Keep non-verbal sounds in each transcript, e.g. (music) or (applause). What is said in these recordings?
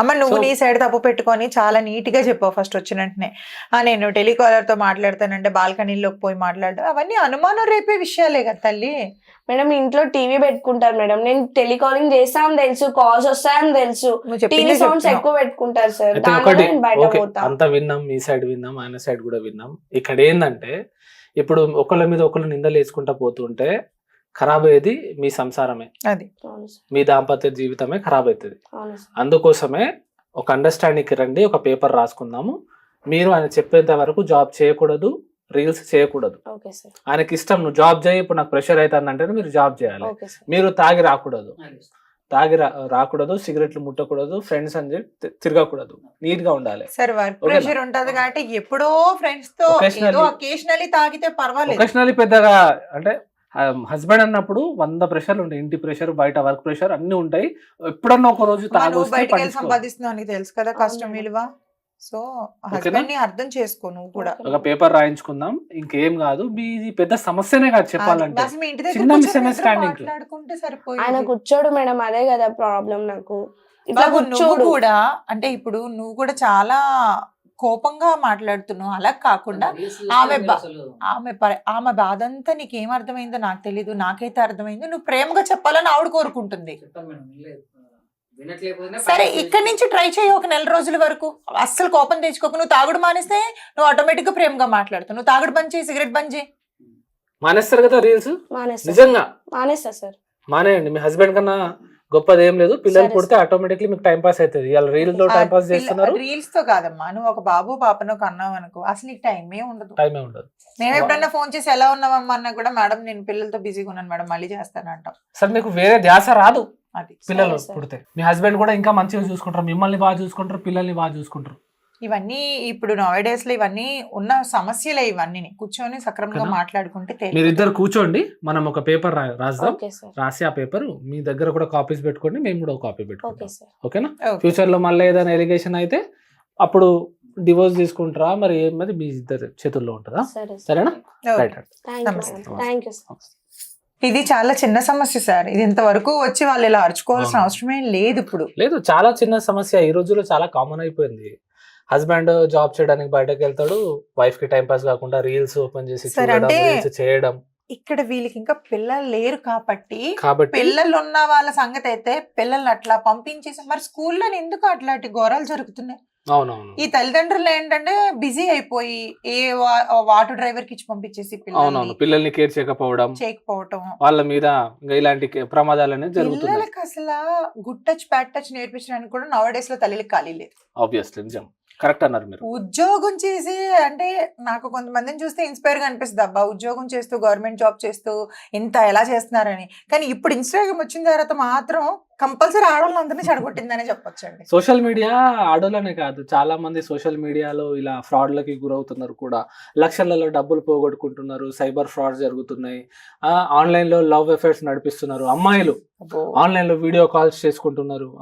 అమ్మ నువ్వు నీ సైడ్ తప్పు పెట్టుకొని చాలా నీట్గా చెప్పావు ఫస్ట్ వచ్చిన వెంటనే. ఆ నేను టెలికాలర్తో మాట్లాడతానంటే బాల్కనీలోకి పోయి మాట్లాడడం అవన్నీ అనుమానం రేపే విషయాలే కదా తల్లి. మేడం ఇంట్లో టీవీ పెట్టుకుంటారు మేడం. నేను టెలికాలింగ్ చేస్తాను తెలుసు కాల్స్ వస్తాయని తెలుసు. TV sounds. ఎక్కువ పెట్టుకుంటారు సార్. అంతా విన్నాం మీ సైడ్ విన్నాం ఆయన సైడ్ కూడా విన్నాం. ఇక్కడ ఏంటంటే ఇప్పుడు ఒకళ్ళ మీద ఒకళ్ళు నిందలు వేసుకుంటా పోతుంటే ఖరాబ్ అయ్యేది మీ సంసారమే. అది. మీ దాంపత్య జీవితమే ఖరాబ్ అవుతుంది అవును సార్. అందుకోసమే ఒక అండర్స్టాండింగ్కి రండి ఒక పేపర్ రాసుకుందాము. మీరు ఆయన చెప్పేంత వరకు జాబ్ చేయకూడదు రీల్స్ చేయకూడదు. Okay sir. ఆయనకి ఇష్టం నువ్వు జాబ్ చేయి ఇప్పుడు నాకు ప్రెషర్ అవుతుంది అంటే మీరు జాబ్ చేయాలి. Okay sir. మీరు తాగి రాకూడదు. తాగి రా- రాకూడదు సిగరెట్లు ముట్టకూడదు ఫ్రెండ్స్ అని చెప్పి తిరగకూడదు. నీట్గా ఉండాలి. సరే వర్క్? ప్రెషర్ ఉంటది కాబట్టి ఎప్పుడో ఫ్రెండ్స్తో తాగితే పర్వాలేదు. ఒకేషనలీ పెద్దగా అంటే హస్బెండ్ అన్నప్పుడు వంద ప్రెషర్లు ఉంటాయి. ఇంటి ప్రెషర్ బయట వర్క్ ప్రెషర్ అన్ని ఉంటాయి. ఎప్పుడన్నా ఒక రోజు తాగొస్తే. సంపాదిస్తున్నావు నీకు తెలుసు కదా కష్టం. విలువ. సో హస్బెండ్ని అర్థం చేసుకో నువ్వు కూడా. ఒక పేపర్ రాయించుకుందాం. ఇంకేం కాదు. మీ ఇది పెద్ద సమస్యనే కాదు చెప్పాలంటే. చిన్న ఆయన కూర్చోడు మేడం. అదే కదా ప్రాబ్లం నాకు. ఇట్లా కూర్చోడు. కూడా అంటే ఇప్పుడు నువ్వు కూడా చాలా కోపంగా మాట్లాడుతున్నావు? అలా కాకుండా ఆమె ఆమె ఆమె బాధ అంతా నీకు ఏం అర్థమైందో నాకు తెలీదు. నాకైతే అర్థమైంది. నువ్వు ప్రేమగా చెప్పాలని ఆవిడ కోరుకుంటుంది. సరే ఇక్కడ నుంచి ట్రై చేయి ఒక నెల రోజుల వరకు. అస్సలు కోపం తెచ్చుకోక. నువ్వు తాగుడు మానేస్తే నువ్వు ఆటోమేటిక్గా ప్రేమగా మాట్లాడుతావు. నువ్వు తాగుడు బంద్ చేయి సిగరెట్ బంద్ చేయి. మానేస్తారు కదా రీల్స్? నిజంగా? మానేస్తా సార్. మానేయండి. మీ హస్బెండ్ కన్నా గొప్పది ఏం లేదు. పిల్లలు పుడితే ఆటోమేటిక్లీ మీకు టైం పాస్ అవుతుంది. ఇవాళ రీల్లో టైం పాస్ చేస్తున్నారు. రీల్స్తో కాదమ్మా. నువ్వు ఒక బాబు పాపను కన్నావు అనుకో. అసలు నీకు టైమే ఉండదు. టైమే ఉండదు. మేము ఎప్పుడన్నా ఫోన్ చేసి ఎలా ఉన్నావమ్మా అన్నా కూడా మేడం నేను పిల్లలతో బిజీగా ఉన్నాను. మేడం మళ్ళీ చేస్తాను అంటాం అసలు మీకు వేరే ధ్యాస రాదు. అది. పిల్లలు. పుడితే. మీ హస్బెండ్ కూడా ఇంకా మంచిగా చూసుకుంటారు. మిమ్మల్ని బాగా చూసుకుంటారు పిల్లల్ని బాగా చూసుకుంటారు. ఇవన్నీ ఇప్పుడు నవడేస్లో ఇవన్నీ ఉన్న సమస్యలే ఇవన్నీ కూర్చొని సక్రమంగా? మాట్లాడుకుంటే తేలిక. మీరిద్దరు కూర్చోండి. మనం ఒక పేపర్ రాద్దాం రాసి ఆ పేపర్ మీ దగ్గర కూడా కాపీస్ పెట్టుకోండి. మేము కూడా ఒక కాపీ పెట్టుకుంటాం. ఓకేనా? ఓకే. ఫ్యూచర్లో మళ్ళీ ఏదైనా ఎలిగేషన్ అయితే అప్పుడు డివోర్స్ తీసుకుంటారా మరి ఏమది మీ ఇద్దరు చేతుల్లో ఉంటుందా? సరే సార్. సరేనా. రైట్ ఇది చాలా చిన్న సమస్య సార్. ఇది ఇంతవరకు వచ్చి వాళ్ళు ఇలా అరుచుకోవాల్సిన. అవసరమే లేదు ఇప్పుడు. లేదు చాలా చిన్న సమస్య. ఈ రోజుల్లో చాలా కామన్ అయిపోయింది. హస్బెండ్ జాబ్ చేయడానికి బయటకు వెళ్తాడు. వైఫ్కి టైం పాస్ కాకుండా రీల్స్ ఓపెన్ చేసి రీల్స్ చేయడం. ఇక్కడ వీళ్ళకి ఇంకా పిల్లలు లేరు కాబట్టి కాబట్టి పిల్లలు ఉన్న వాళ్ళ సంగతి అయితే పిల్లల్ని అట్లా పంపించేసి మరి స్కూల్లో ఎందుకు అట్లాంటి ఘోరాలు జరుగుతున్నాయి? అవునవును. ఈ తల్లిదండ్రులు ఏంటంటే బిజీ అయిపోయి ఏ ఆటో డ్రైవర్కి ఇచ్చి పంపించేసి అవునవును. పిల్లల్ని కేర్ చేయకపోవడం. చేయకపోవటం. వాళ్ళ మీద ఇలాంటి ప్రమాదాలు అనేది పిల్లలకి అసలు గుడ్ టచ్ బ్యాడ్ టచ్ నేర్పించడానికి కూడా నవ డేస్లో తల్లికి ఖాళీ లేదు. ఆబ్వియస్లీ నిజం. కరెక్ట్ అన్నారు మీరు. ఉద్యోగం చేసి అంటే నాకు కొంతమందిని చూస్తే ఇన్స్పైర్గా అనిపిస్తుంది. అబ్బా ఉద్యోగం చేస్తూ గవర్నమెంట్ జాబ్ చేస్తూ ఇంత ఎలా చేస్తున్నారని. కానీ ఇప్పుడు ఇన్స్టాగ్రామ్ వచ్చిన తర్వాత మాత్రం కంపల్సరీ ఆడవాళ్ళందరినీ చెడగొట్టిందనే చెప్పొచ్చండి. సోషల్ మీడియా ఆడోళ్ళనే కాదు. చాలా మంది సోషల్ మీడియాలో ఇలా ఫ్రాడ్లకి గురవుతున్నారు కూడా. లక్షలలో డబ్బులు పోగొట్టుకుంటున్నారు. సైబర్ ఫ్రాడ్ జరుగుతున్నాయి. ఆ, ఆన్లైన్లో లవ్ అఫేర్స్ నడిపిస్తున్నారు. అమ్మాయిలు అబ్బో. ఆన్లైన్లో వీడియో కాల్స్ చేసుకుంటున్నారు.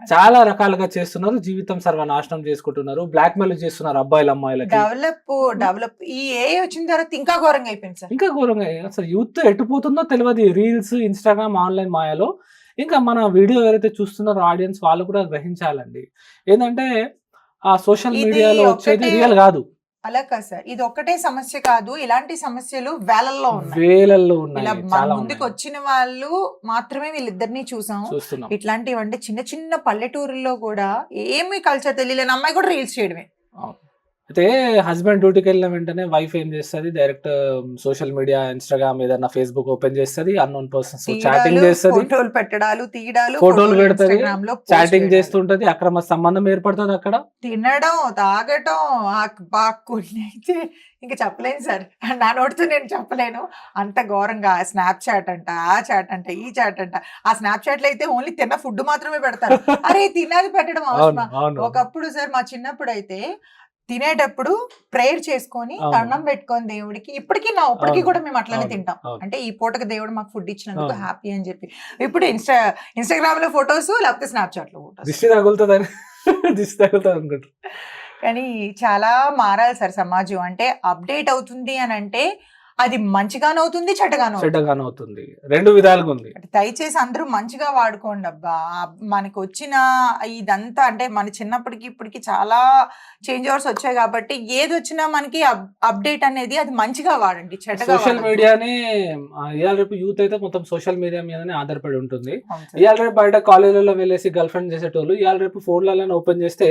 చాలా రకాలుగా చేస్తున్నారు జీవితం సర్వనాశనం చేసుకుంటున్నారు బ్లాక్ మెయిల్ చేస్తున్నారు అబ్బాయిలు అమ్మాయిలకి. Develop develop. ఈ ఏ వచ్చిన తర్వాత ఇంకా ఘోరంగా అయిపోయింది సార్. ఇంకా ఘోరంగా అసలు యూత్ ఎటుపోతుందో తెలియదు రీల్స్ ఇన్స్టాగ్రామ్ ఆన్లైన్ మాయలో. ఇంకా మన వీడియో ఎవరైతే చూస్తున్నారో ఆడియన్స్ వాళ్ళు కూడా గ్రహించాలండి. ఏంటంటే ఆ సోషల్ మీడియాలో వచ్చేది రియల్ కాదు. అలా కాదు సార్. ఇది ఒక్కటే సమస్య కాదు. ఇలాంటి సమస్యలు వేలల్లో ఉన్నాయి. వేలల్లో ఉన్నాయి. ఇలా మన ముందుకు. వచ్చిన వాళ్ళు మాత్రమే వీళ్ళిద్దరిని చూసాం. ఇట్లాంటివి అంటే చిన్న చిన్న పల్లెటూరుల్లో కూడా ఏమి కల్చర్ తెలియలేని అమ్మాయి కూడా రీల్స్ చేయడమే. అయితే హస్బెండ్ డ్యూటీకి వెళ్ళిన వెంటనే వైఫ్ ఏం చేస్తుంది? డైరెక్ట్ సోషల్ మీడియా ఇన్స్టాగ్రామ్ ఏదన్నా ఫేస్బుక్ ఓపెన్ చేస్తుంది అన్నోన్ పర్సన్స్ చాటింగ్ చేస్తుంది. ఫోటోలు పెట్టడాలు తీయడాలు ఫోటోలు పెడతది, చాటింగ్. చేస్తుంటది అక్రమ సంబంధం ఏర్పడుతుంది అక్కడ? తినడం తాగటం కొన్ని అయితే ఇంకా చెప్పలేను సార్. నా నోటితో నేను చెప్పలేను. అంత ఘోరంగా స్నాప్ చాట్ అంట ఆ చాట్ అంట ఈ చాట్ అంట. ఆ స్నాప్ చాట్లో అయితే ఓన్లీ తిన్న ఫుడ్ మాత్రమే పెడతారు. (laughs) అరే తిన్నది పెట్టడం అవును ఒకప్పుడు సార్ మా చిన్నప్పుడు అయితే తినేటప్పుడు ప్రేయర్ చేసుకొని. దండం పెట్టుకొని దేవుడికి ఇప్పటికీ నా ఇప్పటికీ. కూడా మేము అట్లనే. తింటాం. అంటే ఈ పూటకి దేవుడు మాకు ఫుడ్ ఇచ్చినందుకు. హ్యాపీ అని చెప్పి ఇప్పుడు ఇన్స్టా ఇన్స్టాగ్రామ్లో ఫొటోస్ లేకపోతే స్నాప్చాట్లో ఫొటోస్ దిష్టి తగులుతుందని దిష్టి తగులుతుంది అనుకుంటారు కానీ చాలా మారాలి సార్ సమాజం అంటే అప్డేట్ అవుతుంది అని అంటే అది మంచిగానో అవుతుంది చెడ్డగానో అవుతుంది. చెడ్డగానే అవుతుంది రెండు విధాలుగా ఉంది దయచేసి అందరూ మంచిగా వాడుకోండి అబ్బా మనకు వచ్చిన ఇదంతా అంటే మన చిన్నప్పటికి ఇప్పటికి చాలా చేంజ్ ఓవర్స్ వచ్చాయి కాబట్టి ఏది వచ్చినా మనకి అప్డేట్ అనేది అది మంచిగా వాడండి చెడ్డగా సోషల్. మీడియాని ఇవాళ రేపు యూత్ అయితే మొత్తం సోషల్ మీడియా మీదనే ఆధారపడి ఉంటుంది. ఇవాళ రేపు బయట కాలేజీలలో వెళ్ళేసి గర్ల్ ఫ్రెండ్ చేసేటోళ్ళు ఇవాళ రేపు ఫోన్లలో ఓపెన్ చేస్తే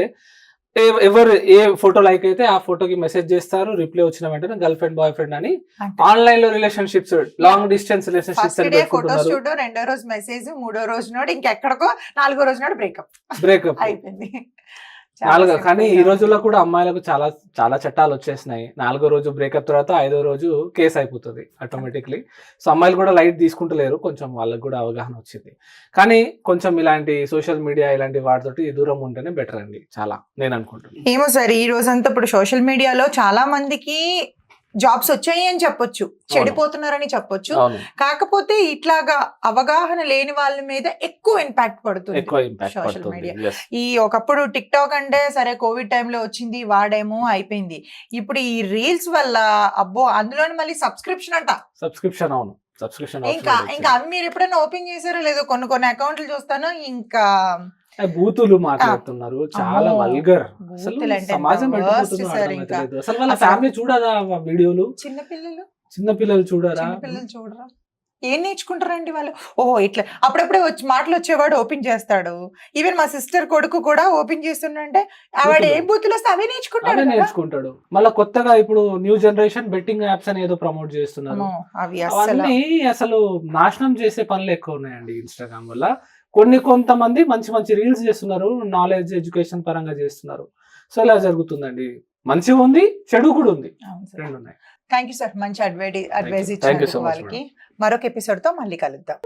ఎవరు ఏ ఫోటో లైక్ అయితే ఆ ఫోటోకి మెసేజ్ చేస్తారు రిప్లై వచ్చిన వెంటనే గర్ల్ ఫ్రెండ్ బాయ్ ఫ్రెండ్ అని ఆన్లైన్లో relationships long distance relationships first అని డే ఫోటోస్ పెట్టుకుంటున్నారు చూడు రెండో రోజు మెసేజ్ మూడో రోజు నోడు ఇంకెక్కడికో నాలుగో రోజు నాడు బ్రేకప్ బ్రేకప్ అయిపోయింది. నాలుగు కానీ ఈ. రోజుల్లో కూడా అమ్మాయిలకు చాలా చాలా చట్టాలు వచ్చేసినాయి. నాలుగో రోజు బ్రేకప్ తర్వాత ఐదో రోజు కేసు అయిపోతుంది ఆటోమేటిక్లీ సో అమ్మాయిలు కూడా లైట్ తీసుకుంటలేరు కొంచెం వాళ్ళకి కూడా అవగాహన వచ్చింది. కానీ కొంచెం ఇలాంటి సోషల్ మీడియా ఇలాంటి వాటితోటి దూరం ఉంటేనే బెటర్ అండి చాలా నేను అనుకుంటున్నాను ఏమో సార్ ఈ రోజంతా ఇప్పుడు సోషల్ మీడియాలో చాలా మందికి జాబ్స్ వచ్చాయి అని చెప్పొచ్చు. చెడిపోతున్నారని చెప్పొచ్చు. కాకపోతే ఇట్లాగా అవగాహన లేని వాళ్ళ మీద ఎక్కువ ఇంపాక్ట్ పడుతుంది సోషల్ మీడియా. ఈ ఒకప్పుడు టిక్ టాక్ అంటే సరే కోవిడ్ టైంలో వచ్చింది వాడేమో అయిపోయింది. ఇప్పుడు ఈ రీల్స్ వల్ల అబ్బో అందులోని మళ్ళీ సబ్స్క్రిప్షన్ అంట. సబ్స్క్రిప్షన్ అవును. సబ్స్క్రిప్షన్ ఇంకా ఇంకా అవి మీరు ఎప్పుడైనా ఓపెన్ చేశారో లేదో కొన్ని కొన్ని అకౌంట్లు చూస్తాను. ఇంకా బూతులు మాట్లాడుతున్నారు. చాలా. వల్గర్. సమాజం. అసలు వాళ్ళ ఫ్యామిలీ చూడదా వీడియోలు? చిన్న పిల్లలు? చిన్న పిల్లలు చూడరా? పిల్లలు చూడరా? ఏం నేర్చుకుంటారండి వాళ్ళు? ఓహో ఇట్లా అప్పుడప్పుడే వచ్చి మాటలు వచ్చేవాడు ఓపెన్ చేస్తాడు. ఈవెన్ మా సిస్టర్ కొడుకు కూడా ఓపెన్ చేస్తుండే ఆవిడ ఏ బూతులు. వస్తే అవే నేర్చుకుంటాడు. నేర్చుకుంటాడు. మళ్ళీ కొత్తగా ఇప్పుడు న్యూ జనరేషన్ బెట్టింగ్ యాప్స్ అని ఏదో ప్రమోట్ చేస్తున్నారు. అవి అసలు నాశనం చేసే పనులు ఎక్కువ ఉన్నాయండి ఇన్స్టాగ్రామ్ వల్ల. కొన్ని కొంతమంది మంచి మంచి రీల్స్ చేస్తున్నారు నాలెడ్జ్ ఎడ్యుకేషన్ పరంగా చేస్తున్నారు. సో ఇలా జరుగుతుందండి. మంచి ఉంది చెడు కూడా ఉంది. రెండు ఉన్నాయి థ్యాంక్ యూ సార్ మంచి అడ్వైజ్ అడ్వైజ్ much, వాళ్ళకి. మరొక ఎపిసోడ్తో మళ్ళీ కలుద్దాం.